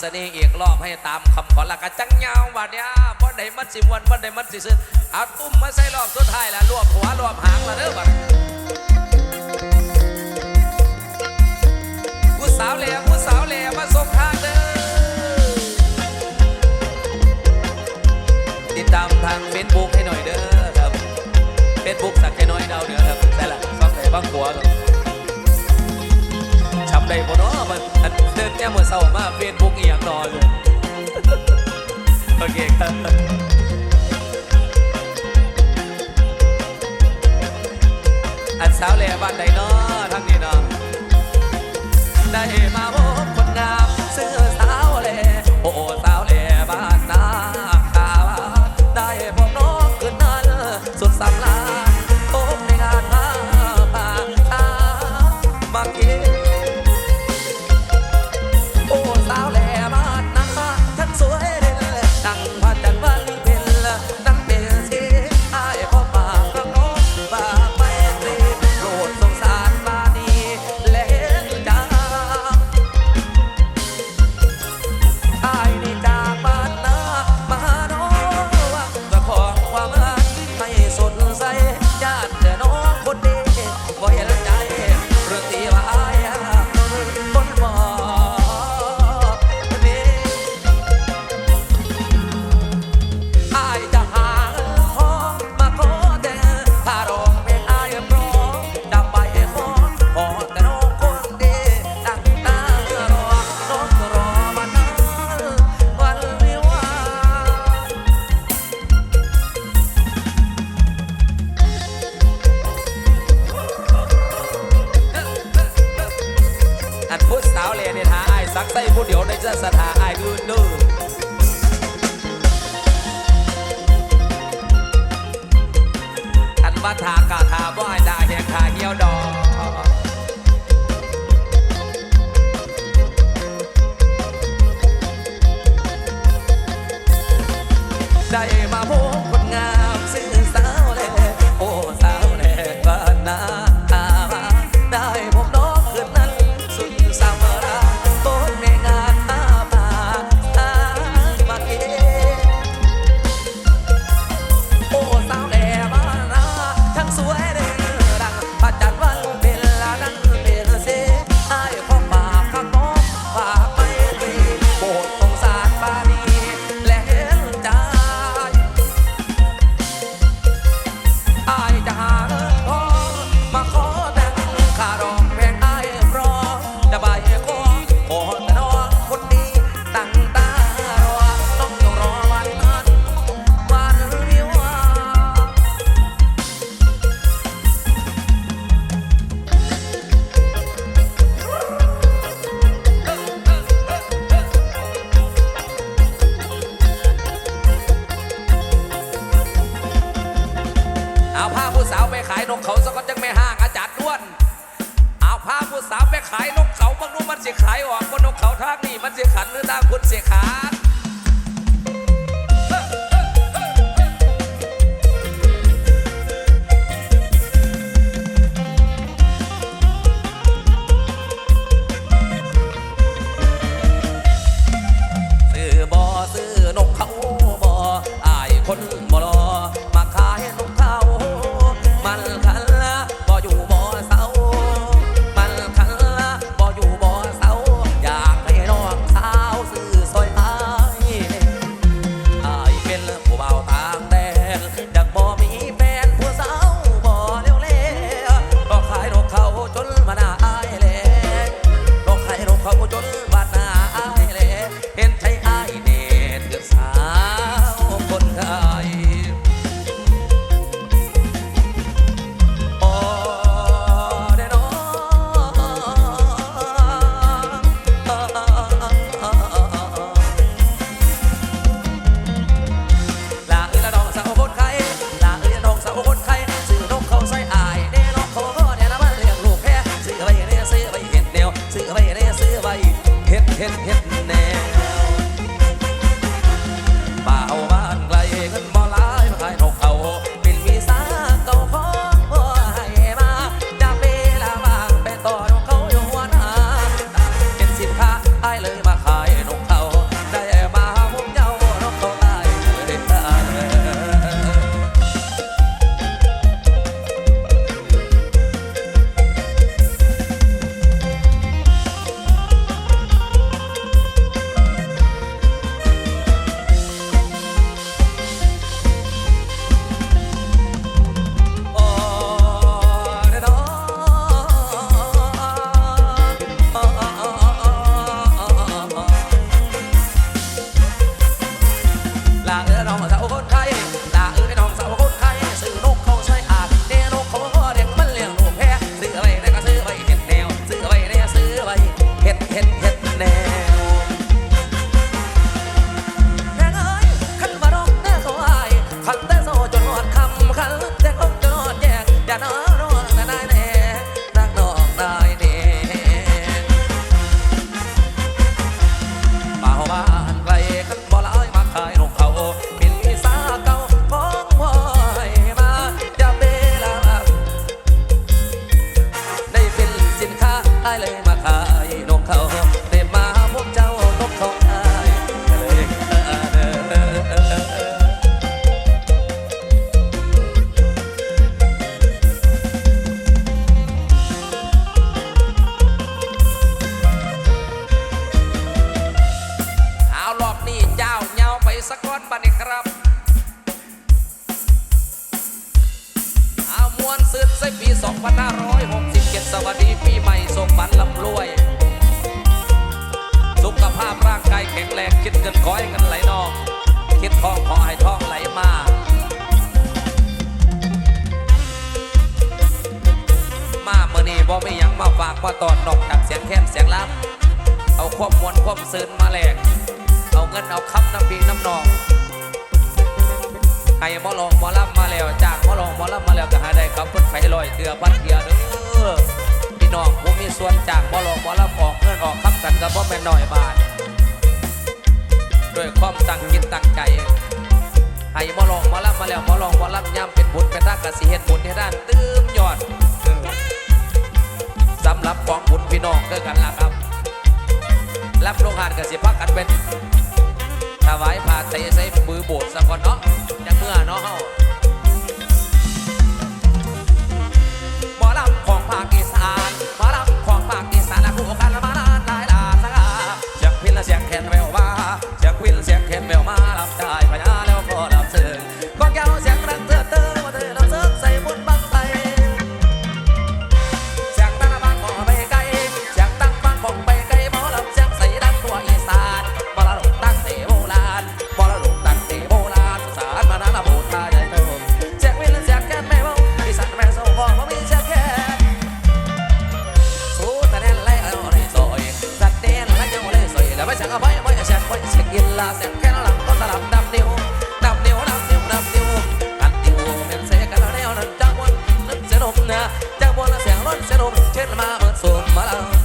เสน่ห์เอกรอบให้ตามคำขอละกะจังยาวบัดเนี้ยบ่ได้มันสิมวนบ่ได้มันสิซึ้งเอาตุ้มมาใส่รอบสุดท้ายละรวบหัวรวบหางละเด้อบัดผู้สาวเหล่ผู้สาวเหล่มาส่งทางเด้อติดตามทางเฟซบุ๊กให้หน่อยเด้อครับเฟซบุ๊กสักแค่น้อยเดาเด้อครับได้ละฟังใหนบ้างหัวครับ ได้บ่เนาะมันเดินแต้มมือเศร้ามาเฟซบุ๊กเอียังนอนโอเคครับอันสาวแหล่บ้านใดเนาะทั้งนี้เนาะได้มา สักใส่ผู้เดียวในเจ้าสถาไอ้ดูดูอันว่าทากาทาบ่ไอ้ดาแหงคาเฮียวดอกได้มาพู สักก้อนปานนี้ครับ เอามวนซื้อใส่ปี 2567 สวัสดีปีใหม่สมบัติลำรวย สุขภาพร่างกายแข็งแรง คิดเงินก้อยเงินไหลนอง คิดทองขอให้ทองไหลมามาเมื่อนี้บ่ไม่ยังมาฝากว่าตอนนอกจากเสียงแค้นเสียงลับ เอาควบมวนควบซื้นมาแหลก เงินเอาคำน้ำพีน้ำนองใครมอลองมอลับมาแล้วจ้างมอลองมอลับมาแล้วก็หาได้คำเพิ่นไปลอยเดือบัดเถียวเด้อพี่น้องผมมีส่วนจ้างมอลองมอลับออกเงินออกคำกันกับพ่อแม่น้อยบาทด้วยความตั้งจิตตั้งใจไห้มอลองมอลับมาแล้วมอลองมอลับย่ำเป็นบุญเป็นทางกสิเฮ็ดบุญให้ด้านเติมยอดสำหรับของบุญพี่น้องเด้อกันล่ะครับรับโลหานกสิพักกันเป็น ถวายผ่าเตะใส่ปือโบดสะก่อนเนาะจังเมื่อเนาะเฮา งเไว้ไว้แสงไว้เสียงยินลาเสีงแค่หลังก็ตลำดำเดียวดำเดียวดำเดียวดำเดียวกันดียวเป็นเสียกันแล้วนั้นจังวันนั้นเสียงลมนะจังวันละเสียงร้อนเสียงลมเช่นมาเหมือนสูมาแล้ว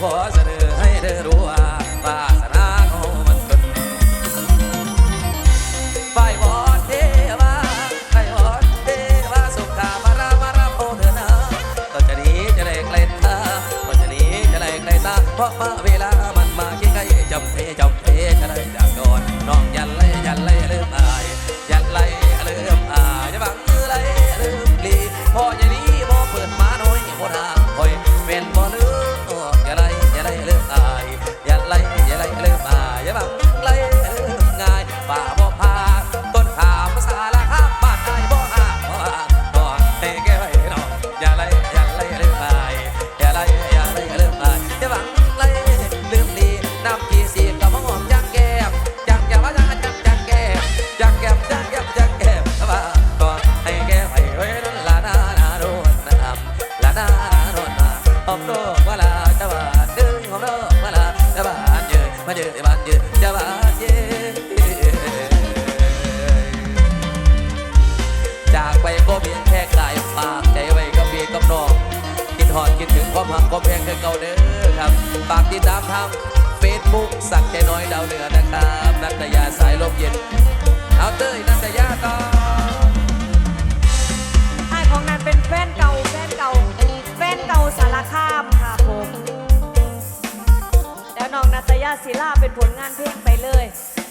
เเ